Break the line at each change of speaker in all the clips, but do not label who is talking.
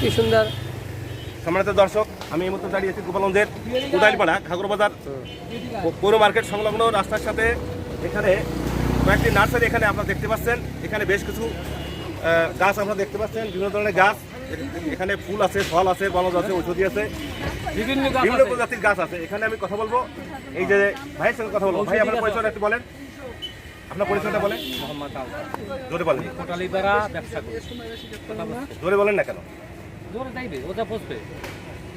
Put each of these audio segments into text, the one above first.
কি সুন্দর।
সম্মানিত দর্শক আমি এই মুহূর্তে দাঁড়িয়েছি গোপালগঞ্জের উদাইলপাড়া খাগড়বাজার পৌ- পৌর মার্কেট সংলগ্ন রাস্তার সাথে। এখানে কয়েকটি নার্সারি এখানে আপনারা দেখতে পাচ্ছেন। এখানে বেশ কিছু গাছ আপনারা দেখতে পাচ্ছেন। বিভিন্ন ধরনের গাছ। এখানে ফুল আছে ফল আছে বনজ আছে ঔষধি আছে।
বিভিন্ন
বিভিন্ন প্রজাতির গাছ আছে। এখানে আমি কথা বলব। এই যে ভাইয়ের সঙ্গে কথা বলব। ভাই আপনার পরিচয়টা একটু বলেন। আপনার পরিচয়টা বলেন।
মোহাম্মদ
জোরে বলেন। জোরে বলেন না কেন?
যাইবে ওটা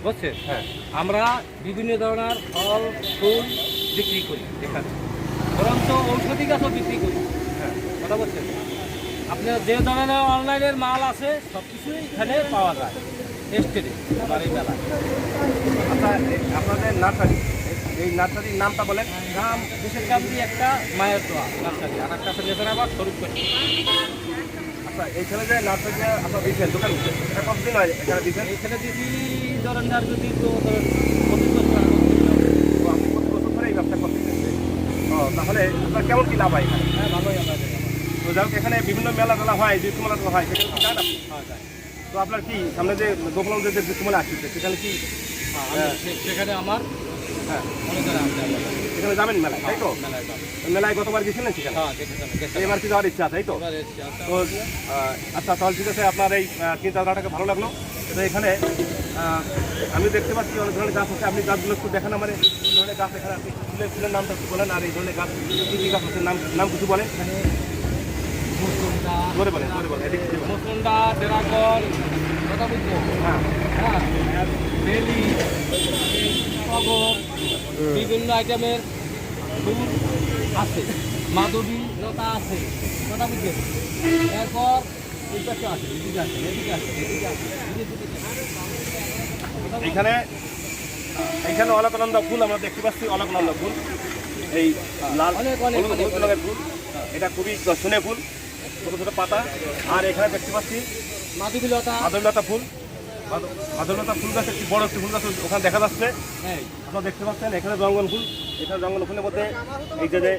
বুঝছে
হ্যাঁ।
আমরা বিভিন্ন ধরনের ফল ফুল বিক্রি করি এখানে। বরঞ্চ ঔষধি গাছও বিক্রি করি।
হ্যাঁ।
কথা বলছেন আপনার যে ধরনের অনলাইনের মাল আছে সব কিছুই এখানে পাওয়া যায়। টেস্টেডে আমার এই মেলায়
আচ্ছা আপনাদের নার্সারি এই নার্সারির নামটা বলেন।
নাম বিশেষ কাম দিয়ে একটা মায়ের দোয়া নার্সারি। আর একটা আছে নেতারাবাদ স্বরূপ
আচ্ছা এইখানে যে নার্সারি যে আপনার দিয়েছেন দোকান এটা কতদিন হয় এখানে দিয়েছেন?
এখানে দিদি ধরেন আর যদি তো ধরেন পঁচিশ বছর আগে
তো আপনি কত বছর ধরে এই ব্যবসা করতেছেন ও তাহলে আপনার কেমন কি লাভ হয় এখানে?
হ্যাঁ ভালোই আমরা
তো যাই হোক এখানে বিভিন্ন মেলা টেলা হয় যে মেলা টেলা হয় সেখানে যান আপনি?
যায়
তো আপনার কি সামনে যে গোপালগঞ্জের যে বিশ্ব মেলা আসছে সেখানে কি?
হ্যাঁ, সেখানে আমার
হ্যাঁ।
অনেক আছে
যাবেন? মেলায় তাই তো?
মেলায়
গতবার গেছিলেন সেখানে
হ্যাঁ।
এবার কি যাওয়ার ইচ্ছা তাই তো?
আচ্ছা।
তো আচ্ছা তাহলে ঠিক আছে আপনার এই চিন্তাধারাটাকে ভালো লাগল। তো এখানে আমি দেখতে পাচ্ছি অনেক ধরনের গাছ আছে। আপনি গাছগুলো একটু দেখান আমার। এই ধরনের গাছ এখানে আপনি ফুলের ফুলের নামটা একটু বলেন আর এই ধরনের গাছ কী কী গাছ আছে? নাম নাম কিছু বলেন। ধরে বলেন ধরে বলেন।
মুসুন্ডা, ড্রাগন, কথা?
হ্যাঁ।
হ্যাঁ, বেলি, বিভিন্ন আইটেমের ফুল আছে। মাধবী লতা আছে। কথা বুঝছে এরপর।
এইখানে এইখানে অলকানন্দা ফুল আমরা দেখতে পাচ্ছি অলকানন্দা ফুল। এই লাল হলুদ রঙের ফুল। এটা খুবই দর্শনীয় ফুল ছোটো ছোটো পাতা। আর এখানে দেখতে পাচ্ছি
মাধবী লতা।
মাধবীলতা ফুল। মাধবীলতা ফুল গাছ একটি বড় একটি ফুল গাছ ওখানে দেখা যাচ্ছে।
হ্যাঁ।
আপনারা দেখতে পাচ্ছেন এখানে জঙ্গল ফুল। এখানে জঙ্গল ফুলের মধ্যে এই যে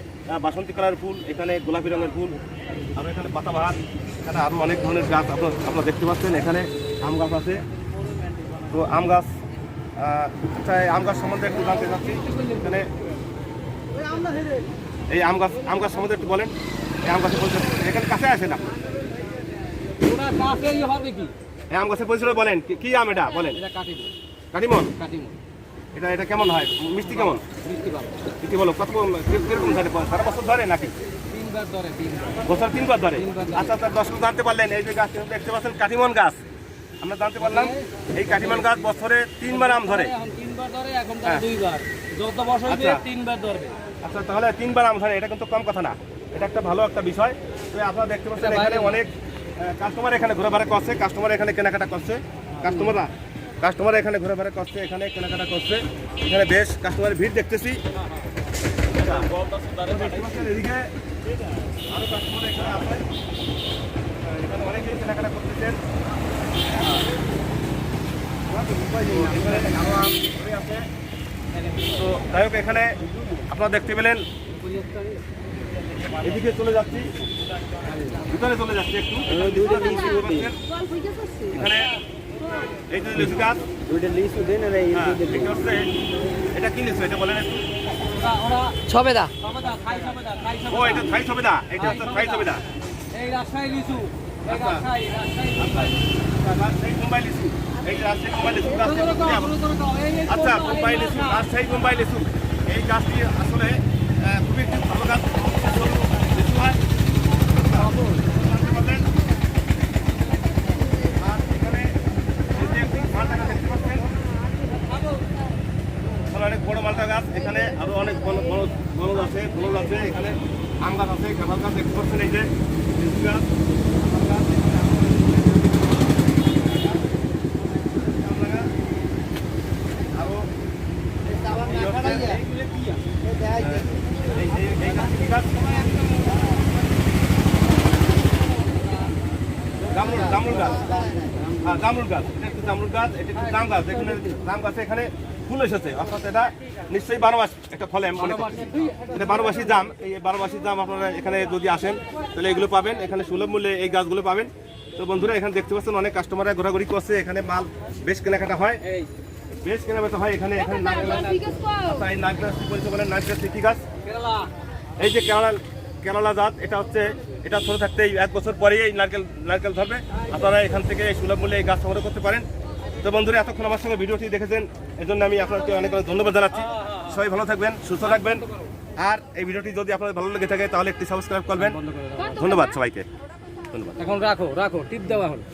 বাসন্তী কালারের ফুল এখানে গোলাপি রঙের ফুল আর এখানে পাতাবাহার এখানে আরও অনেক ধরনের গাছ আপনার আপনারা দেখতে পাচ্ছেন এখানে আম গাছ আছে। তো আম গাছ আচ্ছা এই আম গাছ সম্বন্ধে একটু জানতে চাচ্ছি। এখানে এই আম গাছ আম গাছ সম্বন্ধে একটু বলেন। এই আম গাছের পরিচয় এখানে কাছে আছে না?
হবে কি?
এই আম গাছের পরিচয় বলেন কি- আম এটা? বলেন।
এটা কাটিমন
কাটিমন
কাটিমন
এটা এটা কেমন হয়? মিষ্টি কেমন?
বৃষ্টি পাবো
মিষ্টি বলো কত কীরকম ধরে সারা বছর ধরে নাকি?
তিনবার ধরে
বছর তিনবার ধরে। আচ্ছা তার দর্শক জানতে পারলেন। এই যে গাছ দেখতে পাচ্ছেন কাটিমন গাছ। আমরা জানতে পারলাম এই কাটিমন গাছ বছরে তিনবার আম ধরে।
এখন তিনবার ধরে এখন
হ্যাঁ।
দুইবার। যত বছর
আচ্ছা।
তিনবার ধরবে।
আচ্ছা তাহলে তিনবার আম ধরে। এটা কিন্তু কম কথা না। এটা একটা ভালো একটা বিষয়। তো আপনারা দেখতে পাচ্ছেন এখানে অনেক কাস্টমার এখানে ঘোরাফেরা করছে কাস্টমার এখানে কেনাকাটা করছে। কাস্টমাররা কাস্টমার এখানে ঘোরাফেরা করছে এখানে কেনাকাটা করছে। এখানে বেশ কাস্টমারের ভিড় দেখতেছি। আচ্ছা, এদিকে আরও কাস্টমার এখানে আছে এখানে কেনাকাটা করতেছেন যাই হোক এখানে আপনারা দেখতে পেলেন এদিকে চলে যাচ্ছি। ভিতরে চলে যাচ্ছি একটু। এখানে এই যে লিচু গাছ হ্যাঁ, দেখতে পাচ্ছেন? এটা কি লিচু এটা বলেন একটু।
ছবেদা।
সবেদা খাই সবেদা খাই
ও এটা থাই সবেদা এটা হচ্ছে থাই সবেদা
এই রাজশাহী লিচু এই
আচ্ছা। মুম্বাই লিচু এই মুম্বাই আচ্ছা লিচু? রাজশাহী মুম্বাই লিচু। এই গাছটি আসলে আহ, খুবই একটি ভালো গাছ সুস্বাদু লিচু হয় জানতে পারলেন? আর এখানে এই যে একটি মালটা গাছ দেখতে পাচ্ছেন এখানে অনেক বড় মালটা গাছ, এখানে আরও অনেক বড় আছে বড় আছে, এখানে আম গাছ আছে, কাঁঠাল গাছ দেখতে পাচ্ছেন এই যে হ্যাঁ গাছ, এটা একটু জামরুল গাছ, এটা একটু জাম গাছ, এখানে জাম গাছে এখানে ফুল এসেছে অর্থাৎ এটা নিশ্চয়ই বারো মাস একটা ফলে এটা বারো মাসি জাম, এই বারো মাসি জাম আপনারা এখানে যদি আসেন, তাহলে এগুলো পাবেন, এখানে সুলভ মূল্যে এই গাছগুলো পাবেন। তো বন্ধুরা, এখানে দেখতে পাচ্ছেন অনেক কাস্টমাররা ঘোরাঘুরি করছে, এখানে মাল বেশ কেনাকাটা হয়। বেশ কেনাবেচা হয় এখানে এখানে গাছ কি গাছ? এই যে কেরালা কেরালা জাত, এটা হচ্ছে, এটা ছোট থাকতে এক বছর পরেই নারকেল নারকেল ধরবে। আপনারা এখান থেকে সুলভ মূল্যে এই গাছ সংগ্রহ করতে পারেন। তো বন্ধুরা এতক্ষণ আমার সঙ্গে ভিডিওটি দেখেছেন এর জন্য আমি আপনাকে অনেক অনেক ধন্যবাদ জানাচ্ছি। সবাই ভালো থাকবেন সুস্থ থাকবেন। আর এই ভিডিওটি যদি আপনাদের ভালো লেগে থাকে তাহলে একটি সাবস্ক্রাইব করবেন। ধন্যবাদ সবাইকে। ধন্যবাদ।
এখন রাখো রাখো টিপ দেওয়া হলো